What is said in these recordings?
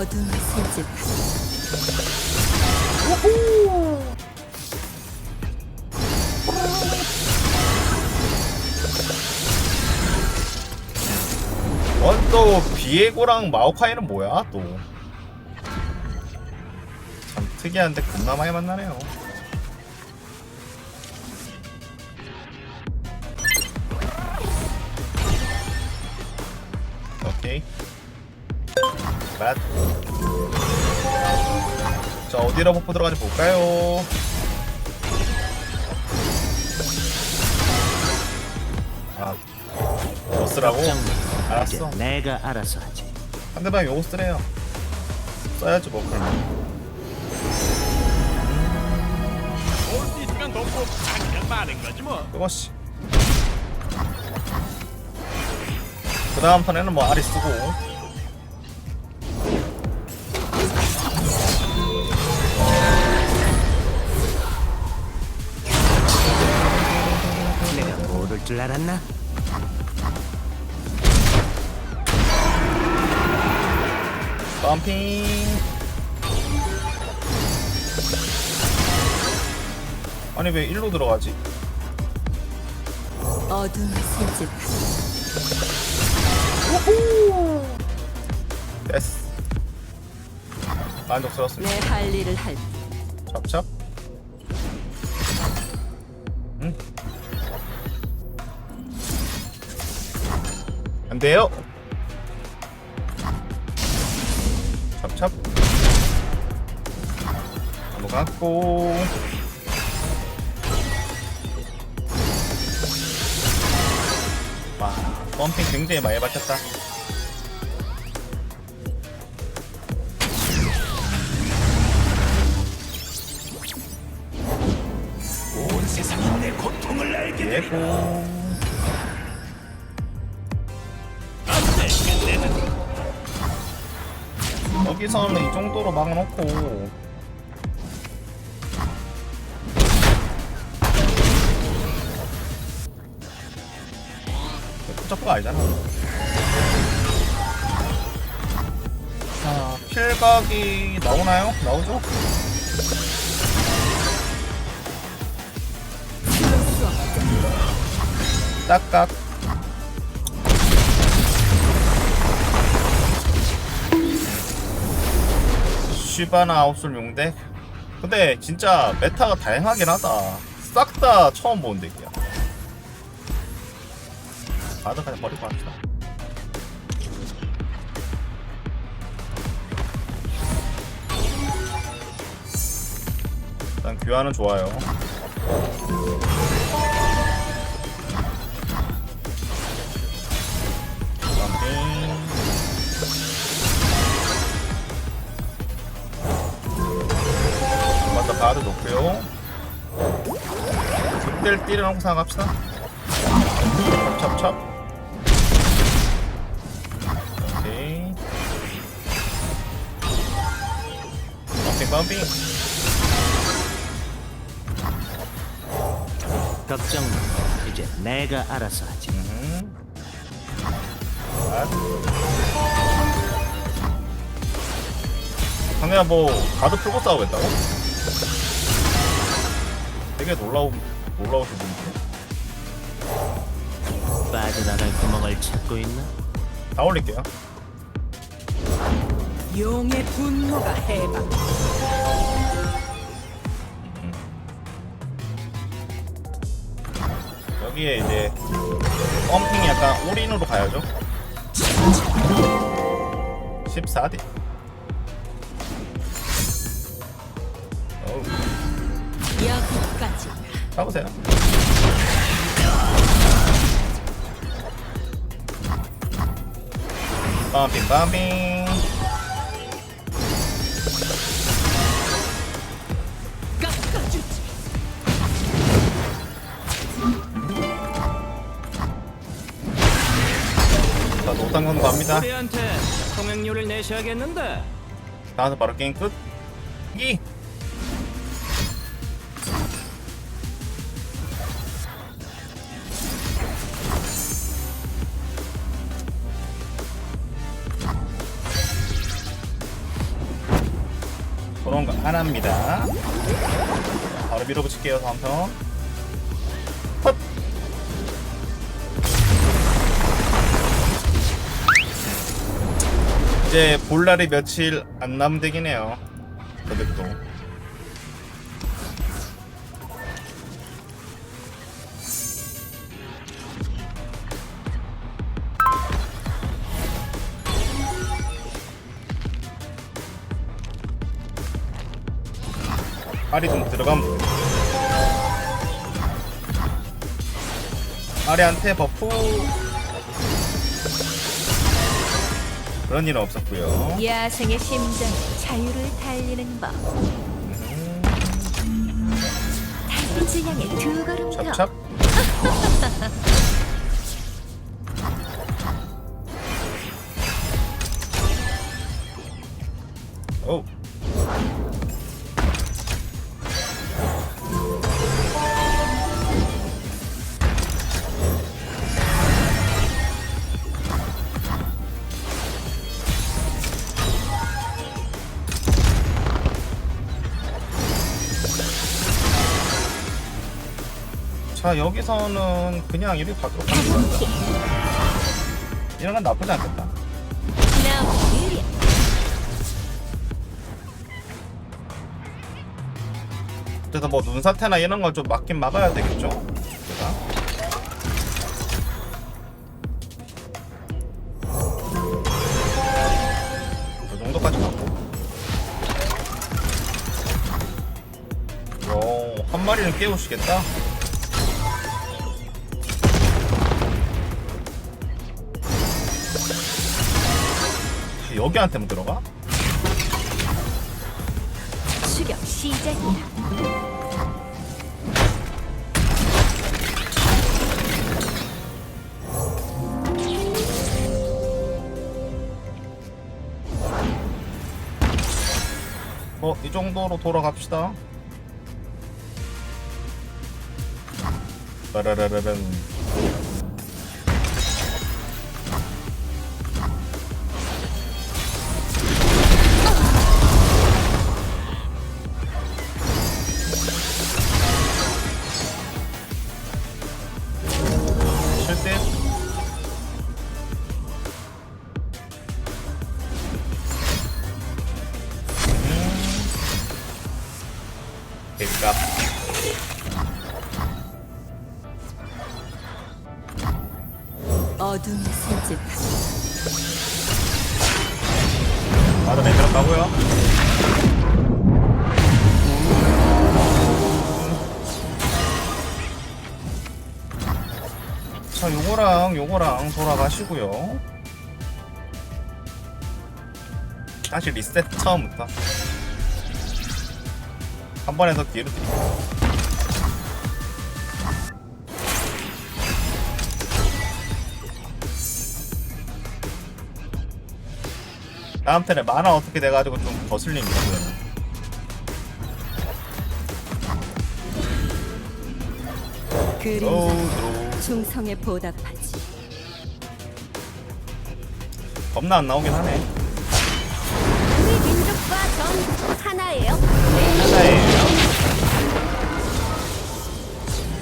어둠이 새집 원또 비에고랑 마오카이는 뭐야 또? 참 특이한데 겁나 많이 만나네요. 오케이. 맛. 자 어디로 버프 들어가지 볼까요? 아, 마. 알았어. 내가 알아서 하지. 상대방 요거 쓰래요. 써야지 뭐 있으면 거지 뭐. 그것이. 그 다음 턴에는 뭐 아리 쓰고. 모를 줄 알았나? 펌핑. 아니 왜 일로 들어가지? 어둠이 새집 됐어. 만족스럽습니다. 내 할 일을 할 찹찹. 안 돼요. 찹찹. 넘어갔고. 와, 펌핑 굉장히 많이 박혔다. 온 세상이 내 고통을 알게 예고. 여기서는 이 정도로 막아놓고 점프가 아니잖아 자 필각이 나오나요? 나오죠? 딱각 쉬바나 아웃솔 용덱 근데 진짜 메타가 다양하긴 하다. 싹 다 처음 본 덱이야. 가드 그냥 버리고 합시다. 일단 교환은 좋아요 바드 놓고요 6대1 뛰려놓고 생각합시다 찹찹찹 오케이 펌핑 펌핑 걱정 마. 이제 내가 알아서 하지. 음. 아. 상대가 뭐 가드 풀고 싸우겠다고? 되게 놀라우 놀라우신 분인데 빠져나갈 구멍을 찾고 있나? 다 올릴게요. 용의 분노가 해방. 여기에 이제 펌핑이 약간 올인으로 가야죠. 14대 펌핑 깎아주지 자 노상건 갑니다. 우리한테 통행료를 내셔야겠는데. 나와서 바로 게임 끝. 이. 합니다. 바로 밀어붙일게요, 다음 턴. 헛! 이제 볼 날이 며칠 안 남은 해요. 그것도. 알이 좀 들어가면 돼. 아리한테 버프 그런 일은 없었고요. 야생의 심장 자유를 달리는 법. 달빛을 향해 두 걸음 더. 찹찹. 자 여기서는 그냥 이리 가도록 하겠습니다. 이런 건 나쁘지 않겠다. 그래서 뭐 눈사태나 이런 건좀 막긴 막아야 되겠죠? 제가. 그 정도까지 막고. 요, 한 마리는 깨우시겠다? 여기한테만 들어가? 추격 시작이야. 뭐이 정도로 돌아갑시다. 빠라라라란. 자 요거랑 요거랑 돌아가시고요. 다시 리셋 처음부터. 한 번에서 기회를 드릴게요. 다음 턴에 만화 어떻게 돼가지고 좀 거슬립니다 그거는. 충성에 보답하지. 겁나 안 나오긴 하네 우리 민족과 전 하나예요. 하나예요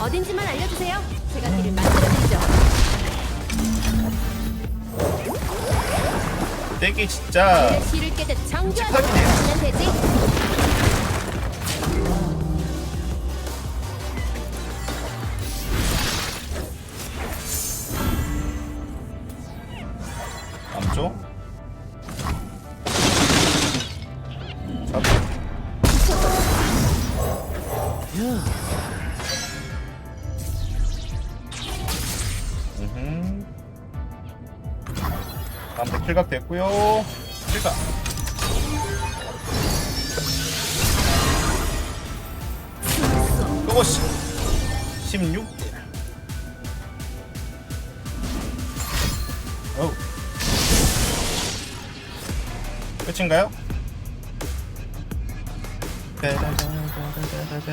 어딘지만 알려주세요. 제가 길을 만들어드리죠. 떼기 진짜 시를 깨듯 정교하게. 하면 되지. 킬각 됐고요. 킬각 그거 16대 어우. 끝인가요? 따다다다다다다.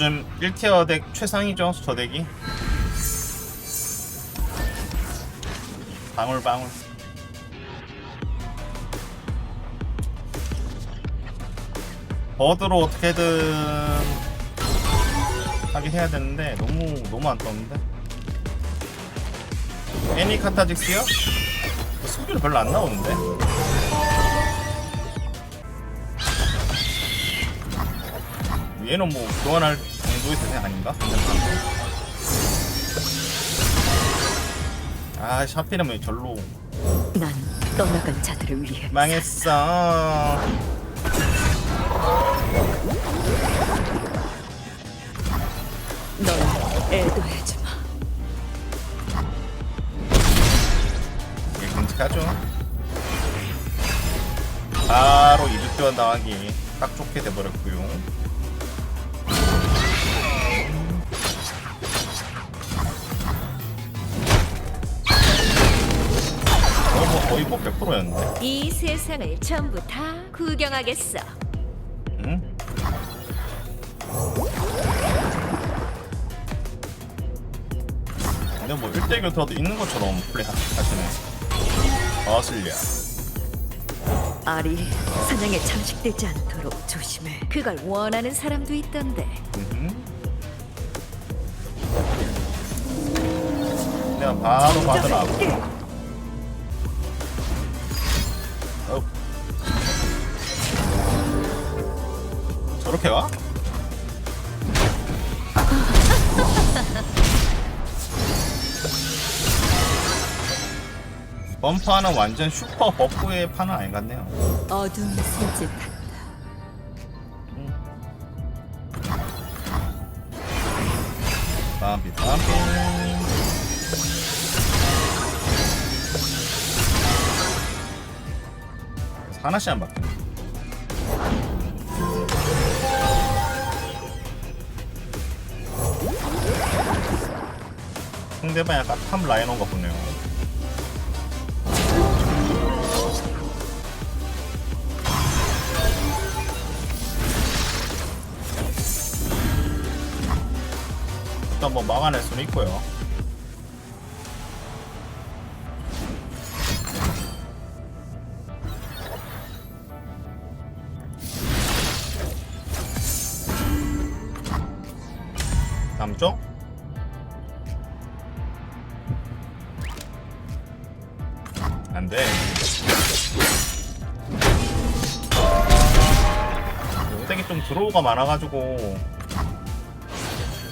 요즘 1티어 덱 최상이죠 저 덱이? 방울 방울. 버드로 어떻게든 하긴 해야 되는데 너무 너무 안 떴는데? 애니 카타직스요? 수비를 별로 안 나오는데 얘는 뭐 교환할 정도의 대상 아닌가? 아 샤피는 절로 난 떠나간 자들을 위해 망했어 널 애도해주마. 이게 끔찍하죠 바로 이득 교환 당하기 딱 좋게 돼버렸고요 거의 뭐 100%였는데 이 세상을 전부 다 구경하겠어. 응? 근데 뭐 1대1 들어도 있는 것처럼 플레이 하- 하시네 어슬리야 알이 사냥에 잠식되지 않도록 조심해. 그걸 원하는 사람도 있던데. 음흠. 내가 바로 받으라고 저렇게 가? 범퍼는 완전 슈퍼 버프의 판은 아닌 것 같네요 어둠이 소집한다. 땀비 땀비 하나씩 안 바뀌네 상대방 약간 탑 라이너가 보네요. 일단 뭐 막아낼 수는 있고요. 남쪽 드로우가 많아가지고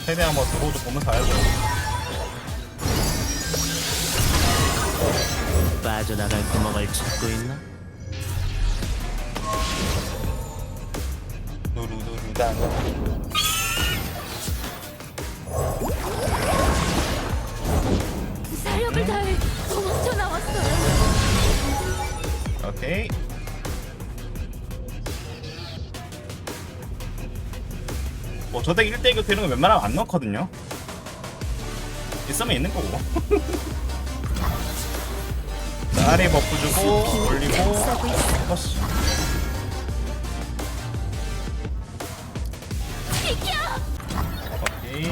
최대한 뭐 드로우도 보면서 해야죠 빠져나갈 구멍을 찾고 있나? 누르누르단 사력을 다해 도망쳐 나왔어요. 오케이 뭐 저덱 1대1 되는 거 웬만하면 안 넣거든요 있으면 있는 거고 나리 버프 주고 올리고. 버스 오케이.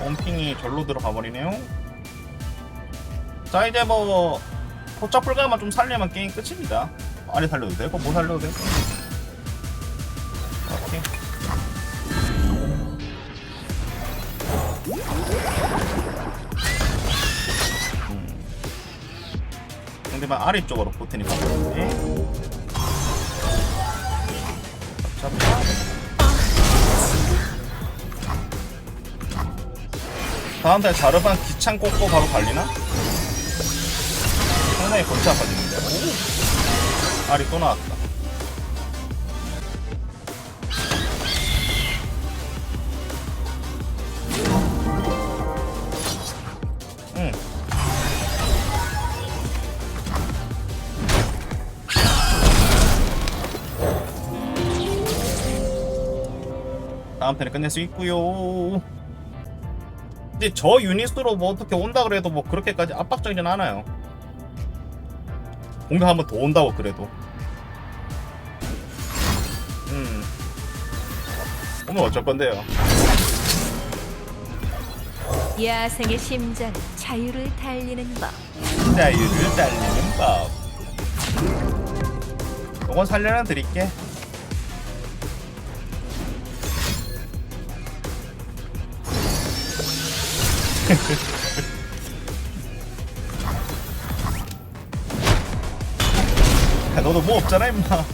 홈핑이 절로 들어가 버리네요. 자 이제 뭐 포착 불가만 좀 살려면 게임 끝입니다. 아래 살려도 되고 뭐 살려도 되고. 음. 상대방 아래쪽으로 포텐이 가버리네. 잡자. 다음 달 자르반 기창 꽂고 바로 갈리나? 상당히 골치. 오! 알이 또 나왔다. 응. 다음 편에 끝낼 수 있고요. 근데 저 유닛으로 뭐 어떻게 온다 그래도 뭐 그렇게까지 압박적이진 않아요. 공격 한번 더 온다고 그래도. 음. 오늘 어쩔 건데요? 야생의 심장 자유를 달리는 법. 자유를 달리는 법. 요건 살려놔 드릴게 야, 너도 뭐 없잖아 임마.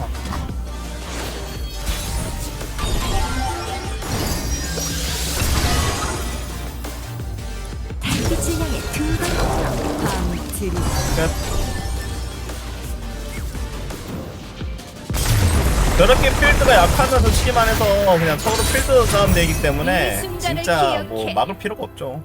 달빛을 향해 두번 밤들이 끝. 저렇게 필드가 약하면서 치기만 해서 그냥 서로 필드 싸움 되기 때문에 이 순간을 진짜 뭐 기억해. 막을 필요가 없죠